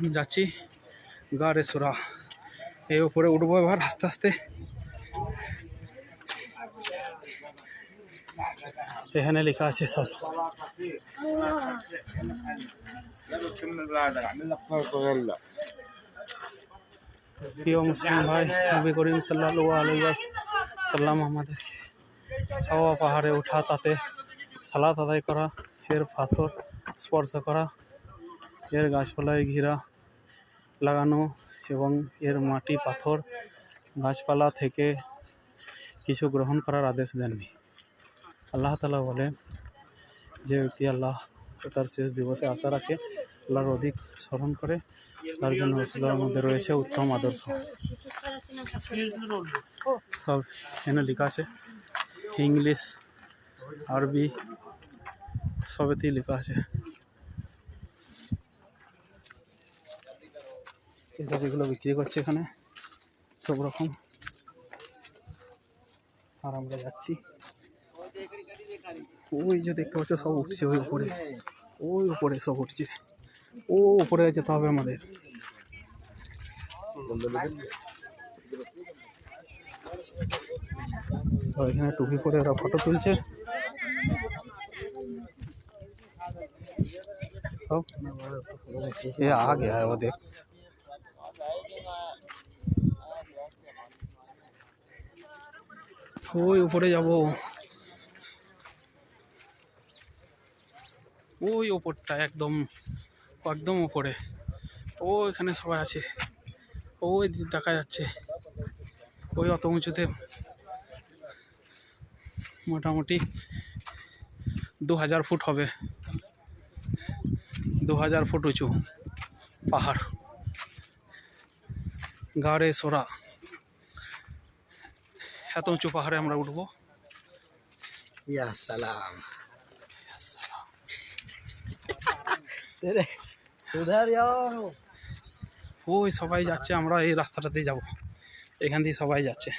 এখন যাচ্ছি গাড়ে সোরা এই উপরে উঠবো এবার আস্তে আস্তে। এখানে লেখা আছে সব। প্রিয় মুসলিম ভাই, নবী করিম সাল্লাল্লাহু আলাইহি সাল্লাম আমাদেরকে সাওয়া পাহাড়ে ওঠা তাতে সালাত আদায় করা এর পাথর স্পর্শ করা এর গাছপালায় ঘেরা লাগানো এবং এর মাটি পাথর গাছপালা থেকে কিছু গ্রহণ করার আদেশ দেননি। আল্লাহ তালা বলে যে ব্যক্তি আল্লাহ তার শেষ দিবসে আশা রাখে, আল্লাহর অধিক স্মরণ করে, তার জন্য রসুলের মধ্যে রয়েছে উত্তম আদর্শ। সব এখানে লেখা আছে। ইংলিশ, আরবি, সবেতেই লেখা আছে। খেজারিগুলো বিক্রি করছে এখানে, সব রকম। আর আমরা যাচ্ছি। ওই যে দেখতে পাচ্ছ, সব উঠছে ওই উপরে। ওই উপরে সব উঠছে। ও, উপরে যেতে হবে আমাদের। সব এখানে টুপি পরে ওরা ফটো তুলছে। সব। আগে ওদের। দেখ ওই উপরে যাব। ওই ওপরটা একদম একদম উপরে ও এখানে সবাই আছে। ওই দেখা যাচ্ছে। ওই অত উঁচুতে। মোটামুটি দু হাজার ফুট হবে। দু হাজার ফুট উঁচু পাহাড়। গাড়ে, সোরা। এত উঁচু পাহাড়ে আমরা উঠবো? সালাম। ওই সবাই যাচ্ছে আমরা এই রাস্তাটাতেই যাব। এখান দিয়ে সবাই যাচ্ছে।